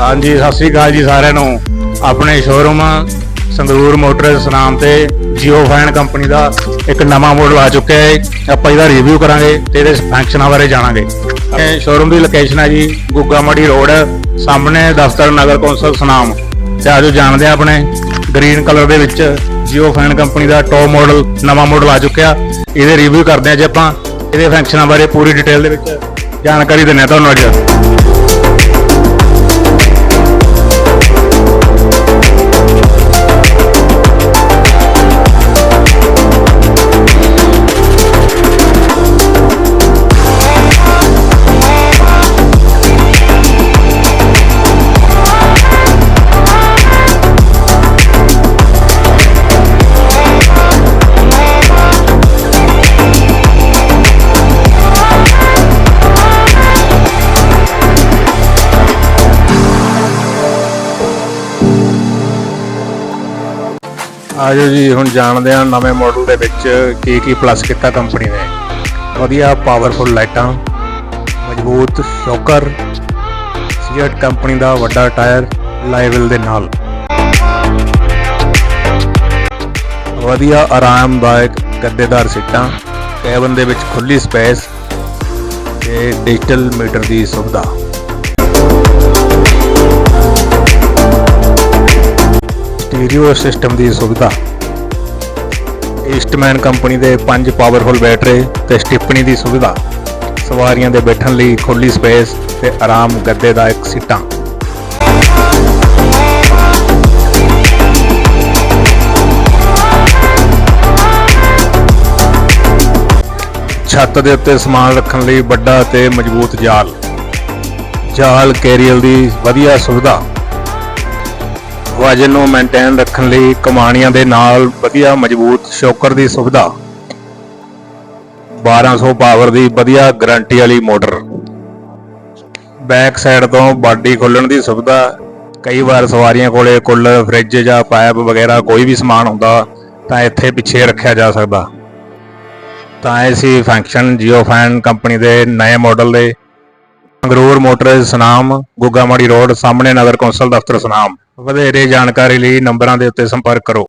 ਹਾਂਜੀ ਸਤਿ ਸ੍ਰੀ ਅਕਾਲ ਜੀ ਸਾਰਿਆਂ ਨੂੰ। ਆਪਣੇ ਸ਼ੋਰੂਮ ਸੰਗਰੂਰ ਮੋਟਰਸ ਨਾਮ ਤੇ ਜੀਓ ਫਾਈਨ ਕੰਪਨੀ ਦਾ ਇੱਕ ਨਵਾਂ ਮਾਡਲ ਆ ਚੁੱਕਿਆ ਹੈ। ਆਪਾਂ ਇਹਦਾ ਰਿਵਿਊ ਕਰਾਂਗੇ ਤੇ ਇਹਦੇ ਫੰਕਸ਼ਨਾਂ ਬਾਰੇ ਜਾਣਾਂਗੇ। ਇਹ ਸ਼ੋਰੂਮ ਦੀ ਲੋਕੇਸ਼ਨ ਹੈ ਜੀ, ਗੁੱਗਾਮੜੀ ਰੋਡ, ਸਾਹਮਣੇ ਦਫ਼ਤਰ ਨਗਰ ਕੌਂਸਲ ਸੁਨਾਮ। ਤੇ ਆਜੋ ਜਾਣਦੇ ਆ ਆਪਣੇ ਗ੍ਰੀਨ ਕਲਰ ਦੇ ਵਿੱਚ ਜੀਓ ਫਾਈਨ ਕੰਪਨੀ ਦਾ ਟੌਪ ਮਾਡਲ ਨਵਾਂ ਮਾਡਲ ਆ ਚੁੱਕਿਆ। ਇਹਦੇ ਰਿਵਿਊ ਕਰਦੇ ਆ ਜੇ ਆਪਾਂ। ਇਹਦੇ ਫੰਕਸ਼ਨਾਂ ਬਾਰੇ ਪੂਰੀ ਡਿਟੇਲ ਦੇ ਵਿੱਚ ਜਾਣਕਾਰੀ ਦਿੰਦੇ ਆ ਤੁਹਾਨੂੰ ਅੱਜ। ਆਜੋ ਜੀ, ਹੁਣ ਜਾਣਦੇ ਹਾਂ ਨਵੇਂ ਮਾਡਲ ਦੇ ਵਿੱਚ ਕੀ ਕੀ ਪਲੱਸ ਕੀਤਾ ਕੰਪਨੀ ਨੇ। ਵਧੀਆ ਪਾਵਰਫੁਲ ਲਾਈਟਾਂ ਮਜ਼ਬੂਤ ਸ਼ੌਕਰ ਸੀਟ ਕੰਪਨੀ ਦਾ ਵੱਡਾ ਟਾਇਰ ਲਾਈਵਲ ਦੇ ਨਾਲ। ਵਧੀਆ ਆਰਾਮਦਾਇਕ ਗੱਦੇਦਾਰ ਸੀਟਾਂ ਕੈਬਨ ਦੇ ਵਿੱਚ ਖੁੱਲੀ ਸਪੇਸ ਤੇ ਡਿਜੀਟਲ ਮੀਟਰ ਦੀ ਸੁਵਿਧਾ। ਸਟੀਰੀਓ ਸਿਸਟਮ ਦੀ ਸੁਵਿਧਾ। ਈਸਟਮੈਨ ਕੰਪਨੀ ਦੇ ਪੰਜ ਪਾਵਰਫੁਲ ਬੈਟਰੀ ਤੇ ਸਟਿੱਪਣੀ ਦੀ ਸੁਵਿਧਾ। ਸਵਾਰੀਆਂ ਦੇ ਬੈਠਣ ਲਈ ਖੁੱਲੀ ਸਪੇਸ ਤੇ ਆਰਾਮ ਗੱਦੇਦਾਇਕ ਸੀਟਾਂ। ਛੱਤ ਦੇ ਉੱਤੇ ਸਮਾਨ ਰੱਖਣ ਲਈ ਵੱਡਾ ਤੇ ਮਜ਼ਬੂਤ ਜਾਲ। ਜਾਲ ਕੈਰੀਅਲ ਦੀ ਵਧੀਆ ਸੁਵਿਧਾ। ਵਜਨ ਨੂੰ ਮੇਨਟੇਨ ਰੱਖਣ ਲਈ ਕਮਾਣੀਆਂ ਦੇ ਨਾਲ ਵਧੀਆ ਮਜ਼ਬੂਤ ਸ਼ੌਕਰ ਦੀ ਸੁਵਿਧਾ। 1200 ਪਾਵਰ ਦੀ ਵਧੀਆ ਗਾਰੰਟੀ ਵਾਲੀ ਮੋਟਰ ਬੈਕ ਸਾਈਡ ਤੋਂ ਬਾਡੀ ਖੋਲਣ ਦੀ ਸੁਵਿਧਾ। ਕਈ ਵਾਰ ਸਵਾਰੀਆਂ ਕੋਲੇ ਕੂਲਰ ਫ੍ਰਿਜ ਜਾਂ ਪਾਈਪ ਵਗੈਰਾ ਕੋਈ ਵੀ ਸਮਾਨ ਹੁੰਦਾ, ਤਾਂ ਇੱਥੇ ਪਿੱਛੇ ਰੱਖਿਆ ਜਾ ਸਕਦਾ। ਤਾਂ ਇਹ ਸੀ ਫੰਕਸ਼ਨ ਜੀਓ ਫੈਨ ਕੰਪਨੀ ਦੇ ਨਵੇਂ ਮਾਡਲ ਦੇ ਸੰਗਰੂਰ ਮੋਟਰਜ਼ ਸੁਨਾਮ ਗੁੱਗਾਮਾੜੀ ਰੋਡ, ਸਾਹਮਣੇ ਨਗਰ ਕੌਂਸਲ ਦਫ਼ਤਰ ਸੁਨਾਮ। ਵਧੇਰੇ ਜਾਣਕਾਰੀ ਲਈ ਨੰਬਰਾਂ ਦੇ ਉੱਤੇ ਸੰਪਰਕ ਕਰੋ।